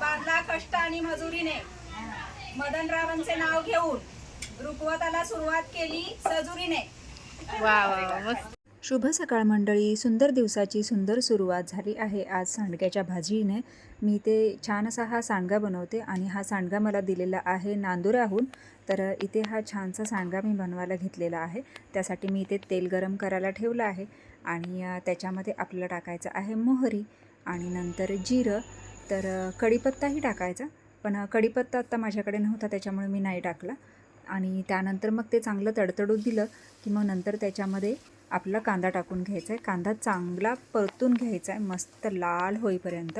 बांधला कष्ट आणि मजुरीने. मदनरावांचे नाव घेऊन रुकवताला सुरुवात केली सजुरीने. वा वा मस्त. शुभ सकाळ मंडळी. सुंदर दिवसाची सुंदर सुरुवात झाली आहे आज सांडग्याच्या भाजीने. मी ते छान असा हा सांडगा बनवते आणि हा सांडगा मला दिलेला आहे नांदुऱ्याहून तर इथे हा छानसा सांडगा मी बनवायला घेतलेला आहे. त्यासाठी मी इथे तेल गरम करायला ठेवलं आहे आणि त्याच्यामध्ये आपल्याला टाकायचं आहे मोहरी आणि नंतर जिरं. तर कढीपत्ताही टाकायचा. पण कढीपत्ता आत्ता माझ्याकडे नव्हता त्याच्यामुळे मी नाही टाकला. आणि त्यानंतर मग ते चांगलं तडतडून दिलं की मग नंतर त्याच्यामध्ये आपला कांदा टाकून घ्यायचा आहे कांदा चांगला परतून घ्यायचा आहे मस्त लाल होईपर्यंत.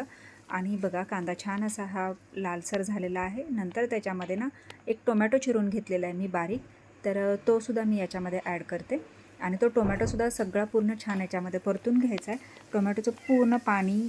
आणि बघा कांदा छान असा हा लालसर झालेला आहे. नंतर त्याच्यामध्ये ना एक टोमॅटो चिरून घेतलेला आहे मी बारीक. तर तोसुद्धा मी याच्यामध्ये ॲड करते. आणि तो टोमॅटोसुद्धा सगळा पूर्ण छान याच्यामध्ये परतून घ्यायचा आहे टोमॅटोचं पूर्ण पाणी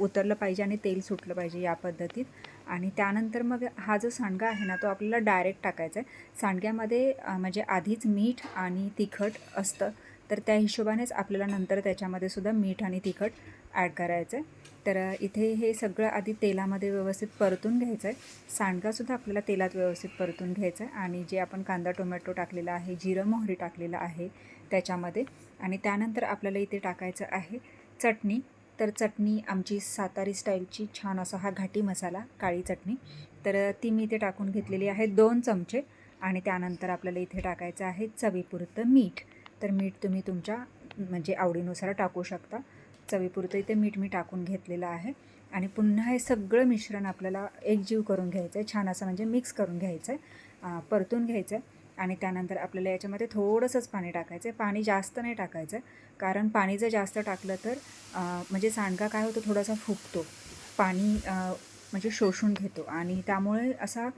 उतरलं पाहिजे आणि तेल सुटलं पाहिजे या पद्धतीत. आणि त्यानंतर मग हा जो सांडगा आहे ना तो आपल्याला डायरेक्ट टाकायचा आहे. सांडग्यामध्ये म्हणजे आधीच मीठ आणि तिखट असतं तर त्या हिशोबानेच आपल्याला नंतर त्याच्यामध्ये सुद्धा मीठ आणि तिखट ॲड करायचं आहे. तर इथे हे सगळं आधी तेलामध्ये व्यवस्थित परतून घ्यायचं आहे. सांडगासुद्धा आपल्याला तेलात व्यवस्थित परतून घ्यायचं आहे. आणि जे आपण कांदा टोमॅटो टाकलेला आहे जिरं मोहरी टाकलेलं आहे त्याच्यामध्ये. आणि त्यानंतर आपल्याला इथे टाकायचं आहे चटणी. तर चटणी आमची सातारी स्टाईलची छान असा हा घाटी मसाला काळी चटणी. तर ती मी इथे टाकून घेतलेली आहे दोन चमचे आणि त्यानंतर आपल्याला इथे टाकायचं आहे चवीपुरतं मीठ. तर मीठ तुम्ही तुमच्या म्हणजे आवडीनुसार टाकू शकता. चवीपुरतं इथे मीठ मी टाकून घेतलेलं आहे. आणि पुन्हा हे सगळं मिश्रण आपल्याला एकजीव करून घ्यायचं आहे छान असं म्हणजे मिक्स करून घ्यायचं आहे परतून घ्यायचं आहे आणि त्यानंतर आपल्याला याच्यामध्ये थोडंसंच पाणी टाकायचं आहे पाणी जास्त नाही टाकायचं. कारण पाणी जर जास्त टाकलं तर म्हणजे सांडगा काय होतो थोडासा फुगतो. पाणी म्हणजे शोषून घेतो आणि त्यामुळे असा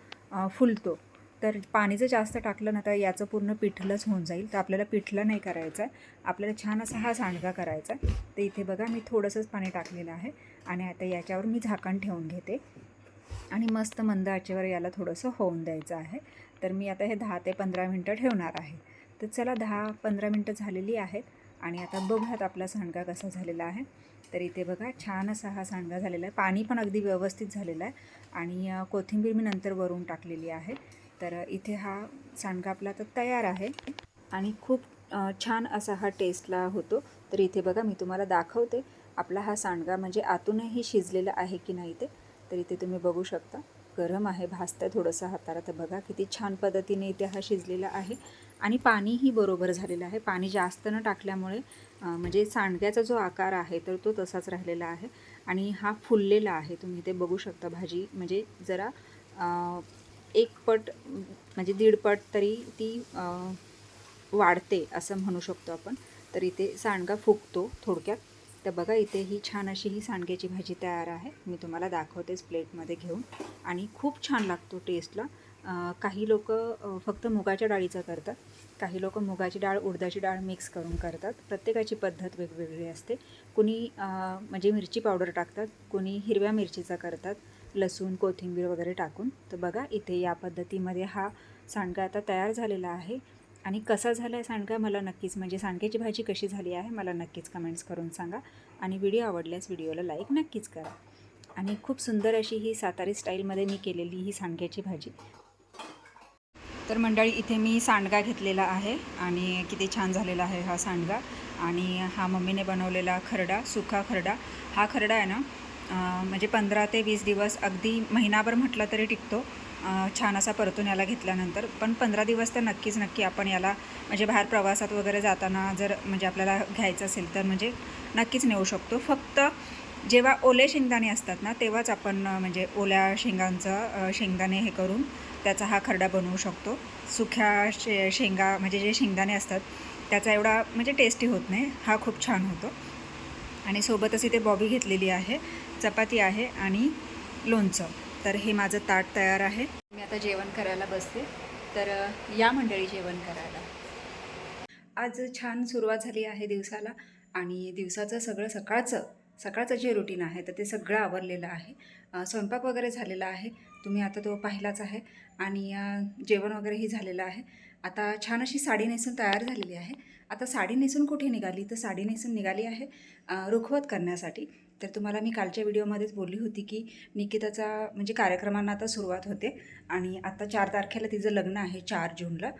फुलतो. तर पाणी जर जास्त टाकलं ना तर याचं पूर्ण पिठलंच होऊन जाईल. तर आपल्याला पिठलं नाही करायचं आहे आपल्याला छान असा हा सांडगा करायचा आहे. तर इथे बघा मी थोडंसंच पाणी टाकलेलं आहे. आणि आता याच्यावर मी झाकण ठेवून घेते. आणि मस्त मंद आचेवर याला थोडंसं होऊन द्यायचं आहे. तर मी आता हे दहा ते पंधरा मिनटं ठेवणार आहे. तर चला दहा पंधरा मिनटं झालेली आहेत आणि आता बघूयात आपला सांडगा कसा झालेला आहे. तर इथे बघा छान असा हा सांडगा झालेला आहे. पाणी पण अगदी व्यवस्थित झालेलं आहे आणि कोथिंबीर मी नंतर वरून टाकलेली आहे. तर इथे हा सांडगा आपला आता तयार आहे आणि खूप छान असा हा टेस्टला होतो. तर इथे बघा मी तुम्हाला दाखवते आपला हा सांडगा म्हणजे आतूनही शिजलेला आहे की नाही ते. तर इथे तुम्ही बघू शकता. गरम आहे भाजतं थोडंसं हाताला. तर बघा किती छान पद्धतीने इथे हा शिजलेला आहे. आणि पाणीही बरोबर झालेलं आहे. पाणी जास्त न टाकल्यामुळे म्हणजे सांडग्याचा जो आकार आहे तर तो तसाच राहिलेला आहे. आणि हा फुललेला आहे. तुम्ही इथे बघू शकता भाजी. म्हणजे जरा एक पट म्हणजे दीड पट तरी ती वाढते असं म्हणू शकतो आपण. तर इथे सांडगा फुगतो थोडक्यात. तर बघा इथे ही छान अशी ही सांडग्याची भाजी तयार आहे. मी तुम्हाला दाखवतेच प्लेटमध्ये घेऊन. आणि खूप छान लागतो टेस्टला. काही लोक फक्त मुगाच्या डाळीचं करतात. काही लोक मुगाची डाळ उडदाची डाळ मिक्स करून करतात. प्रत्येकाची पद्धत वेगवेगळी असते. कुणी म्हणजे मिरची पावडर टाकतात. कुणी हिरव्या मिरचीचा करतात. लसूण कोथिंबीर वगैरे टाकून. तर बघा इथे या पद्धतीमध्ये हा सांडगा आता तयार झालेला आहे. आणि कसा झाला आहे सांडगा मला नक्कीच. म्हणजे सांडग्याची भाजी कशी झाली आहे मला नक्कीच कमेंट्स करून सांगा. आणि व्हिडिओ आवडल्यास व्हिडिओला लाईक नक्कीच करा. आणि खूप सुंदर अशी ही सातारी स्टाईलमध्ये मी केलेली ही सांडग्याची भाजी. तर मंडळी इथे मी सांडगा घेतलेला आहे आणि किती छान झालेला आहे हा सांडगा. आणि हा मम्मीने बनवलेला खरडा सुका खरडा. हा खरडा आहे ना म्हणजे पंधरा ते वीस दिवस अगदी महिनाभर म्हटलं तरी टिकतो. छान असा परतून याला घेतल्यानंतर. पण पंधरा दिवस तर नक्कीच नक्की आपण याला म्हणजे बाहेर प्रवासात वगैरे जाताना जर म्हणजे आपल्याला घ्यायचं असेल तर म्हणजे नक्कीच नेऊ शकतो. फक्त जेव्हा ओले शेंगदाणे असतात ना तेव्हाच आपण म्हणजे ओल्या शेंगांचं शेंगदाणे हे करून त्याचा हा खरडा बनवू शकतो. सुक्या शे शेंगा म्हणजे जे शेंगदाणे असतात त्याचा एवढा म्हणजे टेस्टी होत नाही. हा खूप छान होतो. आणि सोबतच इथे बॉबी घेतलेली आहे चपाती आहे आणि लोणचं. तर हे माझं ताट तयार आहे. मी आता जेवण करायला बसते. तर या मंडळी जेवण करायला. आज छान सुरुवात झाली आहे दिवसाला आणि दिवसाचं सगळं सकाळचं सकाळचं जे रुटीन आहे तर ते सगळं आवरलेलं आहे. स्वयंपाक वगैरे झालेला आहे. तुम्ही आता तो पाहिलाच आहे आणि जेवण वगैरेही झालेलं आहे. आता छान अशी साडी नेसून तयार झालेली आहे. आता साडी नेसून कुठे निघाली? तर साडी नेसून निघाली आहे रुखवत करण्यासाठी. तर तुम्हाला मी कालच्या व्हिडिओमध्येच बोलली होती की निकिताचा म्हणजे कार्यक्रमांना आता सुरुवात होते आणि आता चार तारखेला तिचं लग्न आहे चार जूनला.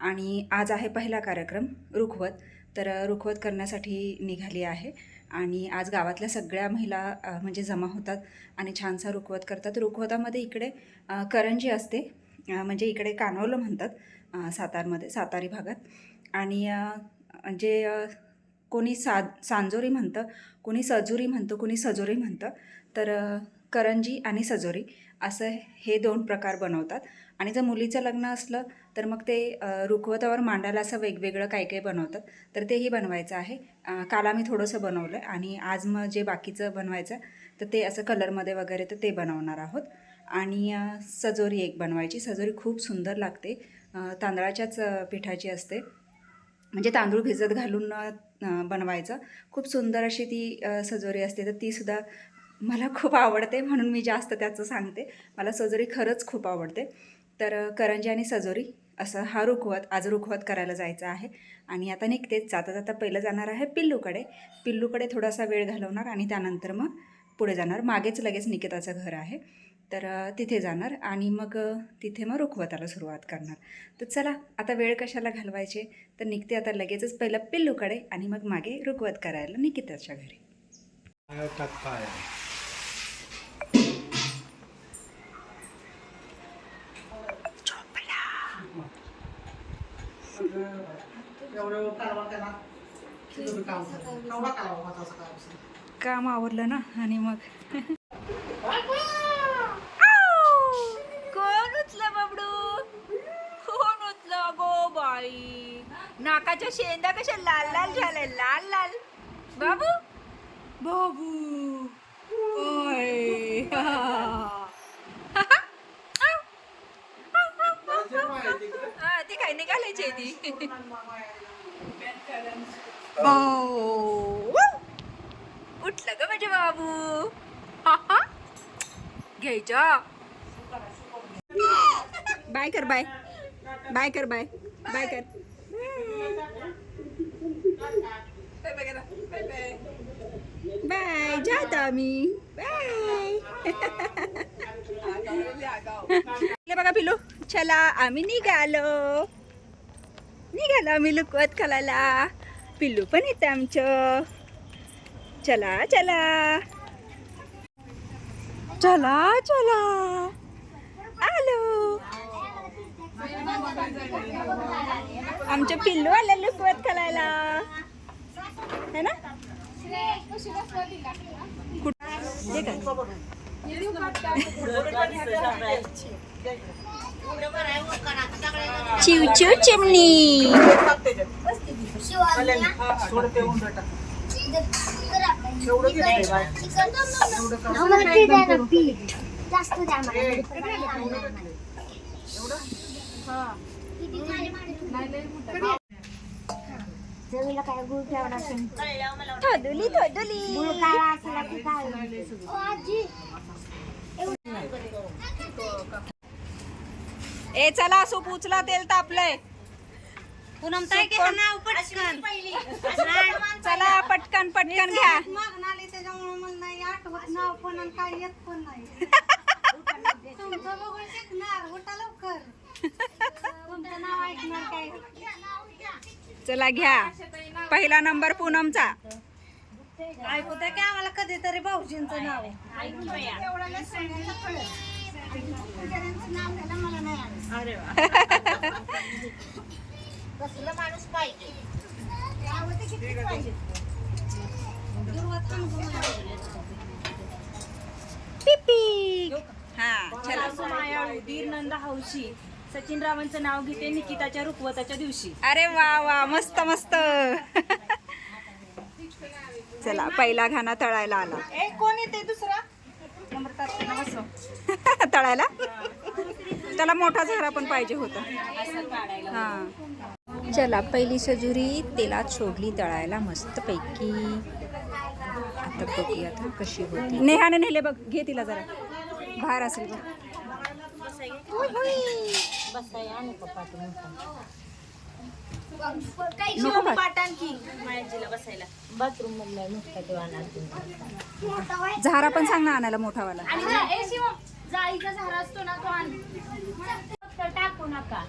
आणि आज आहे पहिला कार्यक्रम रुखवत. तर रुखवत करण्यासाठी निघाली आहे आणि आज गावातल्या सगळ्या महिला म्हणजे जमा होतात आणि छानसा रुखवत करतात. रुखवतामध्ये इकडे करंजी असते म्हणजे इकडे कानवलं म्हणतात सातारमध्ये सातारी भागात. आणि जे कोणी सा सांजोरी म्हणतं कोणी सजुरी म्हणतं कोणी सजोरी म्हणतं तर करंजी आणि सजोरी असं हे दोन प्रकार बनवतात. आणि जर मुलीचं लग्न असलं तर मग ते रुखवतावर मांडायला असं वेगवेगळं काही काही बनवतात तर तेही बनवायचं आहे. काल आम्ही थोडंसं बनवलं आहे आणि आज मग जे बाकीचं बनवायचं तर ते असं कलरमध्ये वगैरे तर ते बनवणार आहोत. आणि सजोरी एक बनवायची. सजोरी खूप सुंदर लागते. तांदळाच्याच पिठाची असते. म्हणजे तांदूळ भिजत घालून बनवायचं. खूप सुंदर अशी ती सजोरी असते. तर तीसुद्धा मला खूप आवडते म्हणून मी जास्त त्याचं सांगते. मला सजोरी खरंच खूप आवडते. तर करंजी आणि सजोरी असं हा रुखवत आज रुखवत करायला जायचं आहे. आणि आता निघतेच जाता जाता पहिलं जाणार आहे पिल्लूकडे. पिल्लूकडे थोडासा वेळ घालवणार आणि त्यानंतर मग पुढे जाणार. मागेच लगेच निकिताचं घर आहे. तर तिथे जाणार आणि मग तिथे मग रुखवताला सुरुवात करणार. तर चला आता वेळ कशाला घालवायचे? तर निघते आता लगेचच पहिलं पिल्लूकडे आणि मग मागे रुखवत करायला निकिताच्या घरी. काम आवरलं ना आणि मग कोण उचलं बाबडू कोण उचलं गो बाई नाकाच्या शेंड्या कशा लाल लाल झाल्या लाल लाल. बाबू? बाबू. हा, ती काय निघालायची ती. उठलं ग माझे बाबू. घ्यायच्या बाय कर बाय. बाय कर बाय. बाय कर. बाय जातो आम्ही बाय ले बघा पिलू चला आम्ही निघालो निघालो आम्ही लुकवत खालायला पिल्लू पण येतं आमचं चला चला चला चला आलो आमच्या पिल्लू आले लुकवत खालायला. है ना? चिव चिव चिमणी. जास्त द्या जमीला काय गुळ ठेवला असेल थोडुली थोडुली गुळ काळा असेल की काय ओ आजी ए चला सूप उचला तेल तापलंय पूनम ताई घ्या. नाव पटकन चला पटकन पटकन घ्या त्याच्यामुळे मला नाही आठवत नाव पण आणि काय येत पण नाही. तुमचं बघून शिकणार. उठा लवकर. चला घ्या. पहिला नंबर पूनमचा. ऐकू द्या की आम्हाला कधीतरी भाऊजींचं नाव? कसलं माणूस पाहिजे? पिपी. हा चला. मायाळू धीर नंदा हौशी. सचिन रावांचं नाव घेते निकिताच्या रुखवताच्या दिवशी. अरे वा वा मस्त मस्त. चला पहिला घाना तळायला आला. ए कोण येते दुसरा? तळायला? त्याला मोठा झारा पण पाहिजे होता. हा. चला पहिली सजुरी तेलात सोडली तळायला मस्तपैकी. आता बघूया आता कशी होती. नेहाने नेले बघ घे तिला जरा. बाहेर असेल बघ. नको बाई. पाटांकी माझ्याजीला बसायला. बाथरूम मधला नुसता तो आणा झारा पण सांग ना आणायला मोठावाला. आणि जा- ए शिवम जाळीचा झारा असतो ना तो आण. फक्त टाकू नका.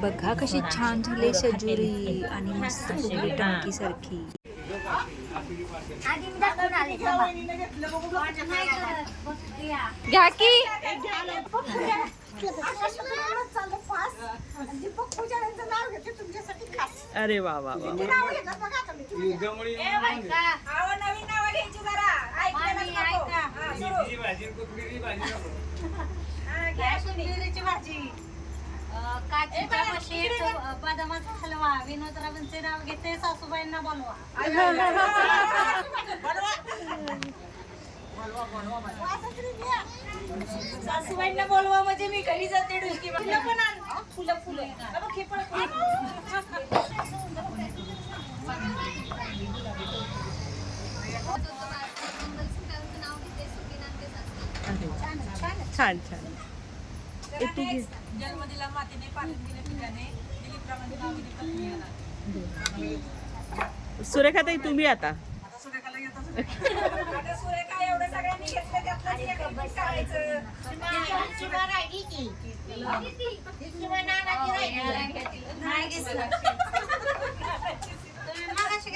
बघा कशी छान झाली सजुरी आणि मस्त टंकी सारखी. घ्या की. अरे वा वा वा काचीच्या बदामाचा हलवा. विनोदरावांचे नाव घेते सासूबाईंना बोलवा. सासूबाईंना बोलवा म्हणजे मी घरी जाते डुलकी पण आण फुलं फुलं अ बघ, हे पण छान छान जन्मदिला मातेने पालन दिले पिकाने दिलीपरावांचे नाव दिली पत्नी याला. सुरेखाताई तुम्ही आता आता सुरेखा एवढं सगळ्यांनी घेतलं त्यातलं एक एक पीस काढायचं नाही घेतलं तुम्ही मगाशी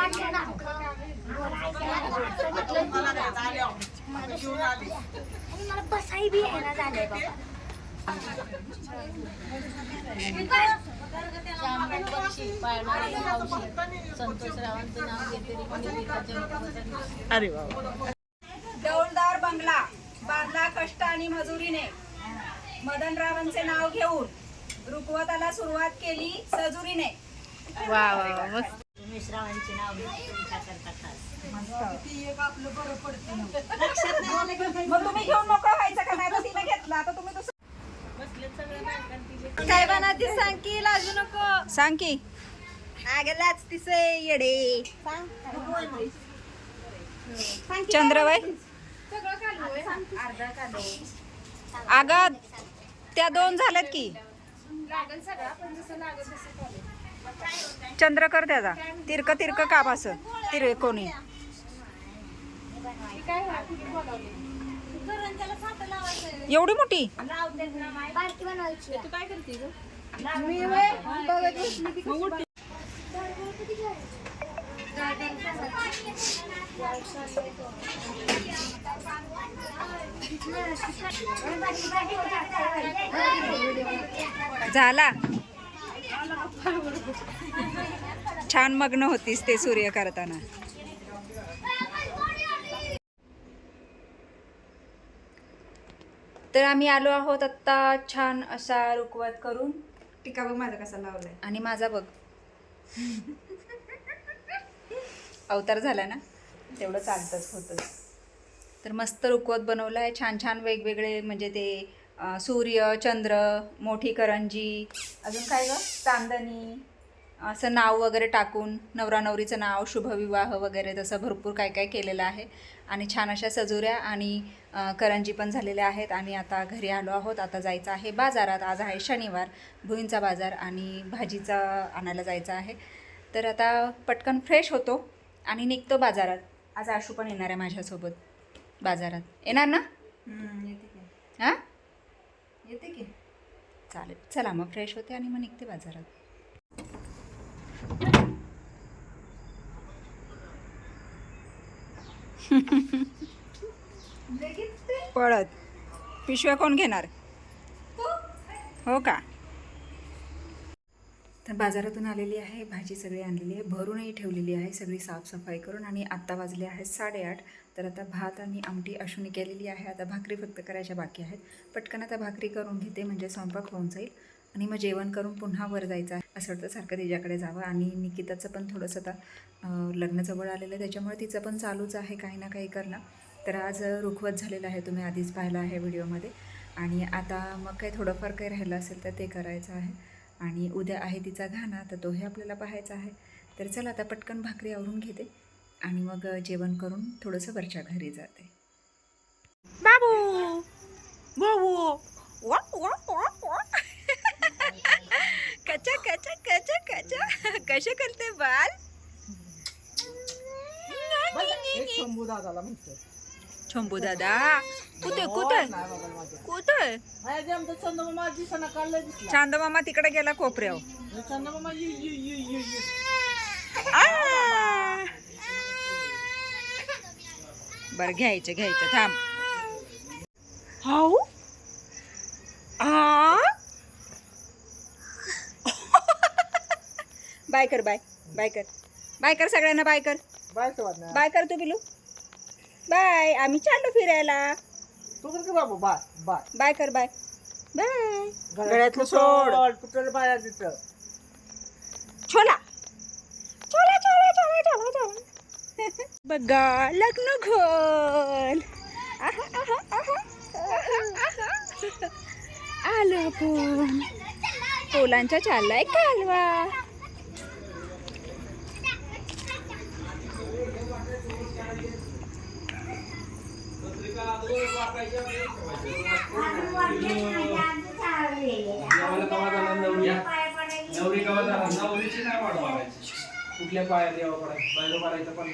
घेतलं ना आम्हाला ऐकायचं मला बसाई बी आहे ना झालंय बाबा. अरे. डौलदार बंगला बांधला कष्ट आणि मजुरीने. मदनरावांचे नाव घेऊन रुकवताला सुरुवात केली सजुरीने. वा वा वा मस्त मग तुम्ही घेऊन मोकळं व्हायचं का? नाही तर तिने घेतला. आता तुम्ही दुसरं काय बनाती सांग की लाजू नको. सांग की तिसे येडे. चंद्रबाई? अगं त्या दोन झाल्यात की. चंद्र कर त्याचा. तिरक तिरक काप असं. तिरक कोणी. एवढी मोठी? बारकी बनवायची झाला. छान मग्न होतीस ते सूर्य करताना तर आम्ही आलो आहोत आत्ता छान असा रुकवत करून. टिका बघ माझा कसा लावलाय. आणि माझा बघ. अवतार झाला ना? तेवढं चालतंच होतंच. तर मस्त रुकवत बनवलं आहे छान छान वेगवेगळे म्हणजे ते सूर्य चंद्र मोठी करंजी अजून काय ग? चांदणी. असं नाव वगैरे टाकून नवरा नवरीचं नाव शुभविवाह वगैरे तसं भरपूर काय काय केलेलं आहे. आणि छान अशा सजुऱ्या आणि करंजी पण झालेल्या आहेत. आणि आता घरी आलो आहोत. आता जायचं आहे बाजारात. आज आहे शनिवार. भुईंचा बाजार आणि भाजीचा आणायला जायचं आहे. तर आता पटकन फ्रेश होतो आणि निघतो बाजारात. आज आशू पण येणार आहे माझ्यासोबत. बाजारात. येणार ना? येते की. हां? येते की. चालेल. चला मग फ्रेश होते आणि मग निघते बाजारात. पळत. पिशव्या कोण घेणार? हो का? तर बाजारातून आलेली आहे भाजी सगळी आणलेली आहे भरूनही ठेवलेली आहे सगळी साफसफाई करून आणि आत्ता वाजले आहेत साडेआठ. तर आता भात आणि आमटी अशुनी केलेली आहे. आता भाकरी फक्त करायच्या बाकी आहेत. पटकन आता भाकरी करून घेते म्हणजे स्वयंपाक होऊन जाईल. आणि मग जेवण करून पुन्हा वर जायचं आहे. असं वाटतं सारखं तिच्याकडे जावं. आणि निकिताचं पण थोडंसं आता लग्न जवळ आलेलं आहे. त्याच्यामुळे तिचं पण चालूच आहे काही ना काही करणं. तर आज रुखवत झालेलं आहे. तुम्ही आधीच पाहिलं आहे व्हिडिओमध्ये. आणि आता मग काही थोडंफार काही राहिलं असेल तर ते करायचं आहे. आणि उद्या आहे तिचा घाणा तर तोही आपल्याला पाहायचा आहे. तर चला आता पटकन भाकरी आवरून घेते. आणि मग जेवण करून थोडंसं वरच्या घरी जाते. बाबू! बाबू! वा वा वा वा कचा कचा कचा कचा कसे करते बाल? शंभू दादाला म्हणतो शंभू दादा? कुठे कुठे? माझ्या कुठे? माझ्या आमचा चंदमामा दिसना काढला दिसला. चांद मामा तिकडे गेला कोपऱ्यावर. चंदमामा यु यु यु यु यु. आ! बरं घ्यायचं घ्यायचं थांब. हाऊ आ बाय कर बाय. बाय कर. बाय कर सगळ्यांना बाय कर. बाय बाय कर तू बिलू बाय. आम्ही चाललो फिरायला. तू कर की बाबा बाय बाय. बाय कर बाय. बाय. गळ्यातलं सोड. बाया तिथं? छोला. छोला छोला छोला छोला छोला. बघा लग्न घोल आहा, आहा, आहा, आहा, आहा. आलो आपण. पोलांच्या चाललाय कालवा नवरी कवा झाला नवरीची नाही वाट बघायची कुठल्या पाया देवा पडायचं. पहिलं पडायचं पण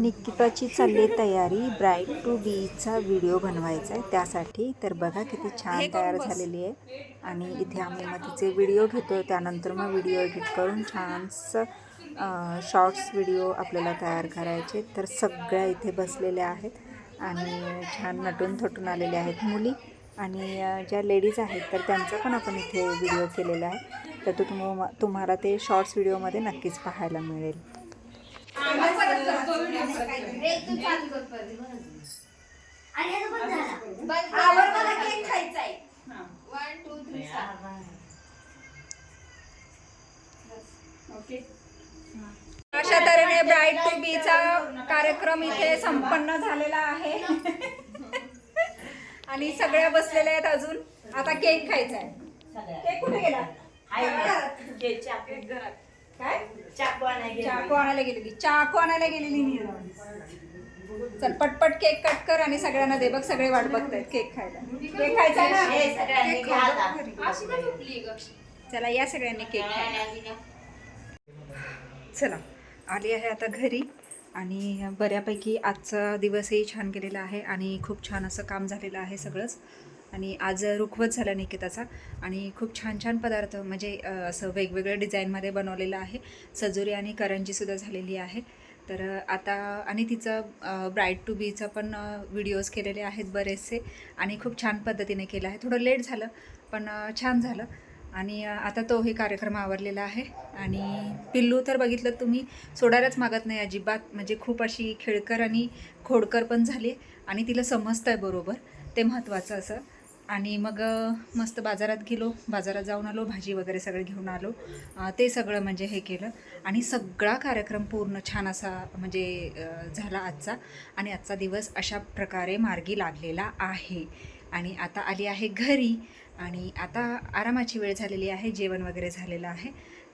निकिताची चालली तयारी ब्राईट टू बीचा व्हिडिओ बनवायचा आहे त्यासाठी तर बघा किती छान तयार झालेली आहे. आणि इथे आम्ही मग तिचे व्हिडिओ घेतो त्यानंतर मग व्हिडिओ एडिट करून छानसं शॉर्ट्स व्हिडिओ आपल्याला तयार करायचे. तर सगळ्या इथे बसलेल्या आहेत आणि छान नटून थटून आलेल्या आहेत मुली. आणि ज्या लेडीज आहेत तर त्यांचा पण आपण इथे व्हिडिओ केलेला आहे. तर तो तुम तुम्हाला ते शॉर्ट्स व्हिडिओमध्ये नक्कीच पाहायला मिळेल. अशा तऱ्हेने ब्राईट टू बीचा कार्यक्रम इथे संपन्न झालेला आहे. आणि सगळ्या बसलेल्या आहेत अजून. आता केक खायचा आहे केक कुठे गेला? काय? चाकू आणायला गेलेली चाकू आणायला गेलेली नीरव चल पटपट केक कट कर आणि सगळ्यांना दे बघ सगळे वाट बघतायत केक खायला. केक खायचा आहे ना. चला या सगळ्यांनी केक खायला. चला आली आहे आता घरी आणि बऱ्यापैकी आजचा दिवसही छान गेलेला आहे आणि खूप छान असं काम झालेलं आहे सगळंच. आणि आज रुखवत झाला निकिताचा. आणि खूप छान छान पदार्थ म्हणजे असं वेगवेगळ्या डिझाईनमध्ये बनवलेलं आहे. सजोरी आणि करंजीसुद्धा झालेली आहे. तर आता आणि तिचं ब्राईट टू बीचा पण व्हिडिओज केलेले आहेत बरेचसे. आणि खूप छान पद्धतीने केलं आहे. थोडं लेट झालं पण छान झालं. आणि आता तोही कार्यक्रम आवरलेला आहे. आणि पिल्लू तर बघितलं तुम्ही सोडायलाच मागत नाही अजिबात. म्हणजे खूप अशी खेळकर आणि खोडकर पण झाली. आणि तिला समजतं आहे बरोबर. ते महत्त्वाचं असं. आणि मग मस्त बाजारात गेलो. बाजारात जाऊन आलो भाजी वगैरे सगळं घेऊन आलो. ते सगळं म्हणजे हे केलं. आणि सगळा कार्यक्रम पूर्ण छान असा म्हणजे झाला आजचा. आणि आजचा दिवस अशा प्रकारे मार्गी लागलेला आहे. आणि आता आली आहे घरी. आणि आता आरामाची वेळ झालेली आहे जेवण वगैरे झालेलं आहे.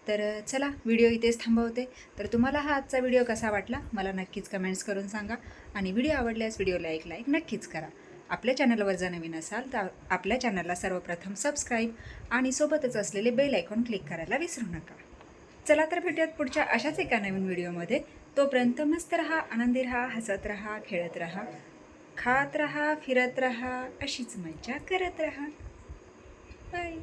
तर चला व्हिडिओ इथेच थांबवते. तर तुम्हाला हा आजचा व्हिडिओ कसा वाटला? मला नक्कीच कमेंट्स करून सांगा. आणि व्हिडिओ आवडल्यास व्हिडिओला एक लाईक नक्कीच करा. आपल्या चॅनलवर जर नवीन असाल तर आपल्या चॅनलला सर्वप्रथम सबस्क्राईब आणि सोबतच असलेले बेल आयकॉन क्लिक करायला विसरू नका. चला तर भेटूयात पुढच्या अशाच एका नवीन व्हिडिओमध्ये. तोपर्यंत मस्त रहा आनंदी रहा हसत रहा खेळत रहा खात रहा फिरत रहा अशीच मजा करत रहा. बाय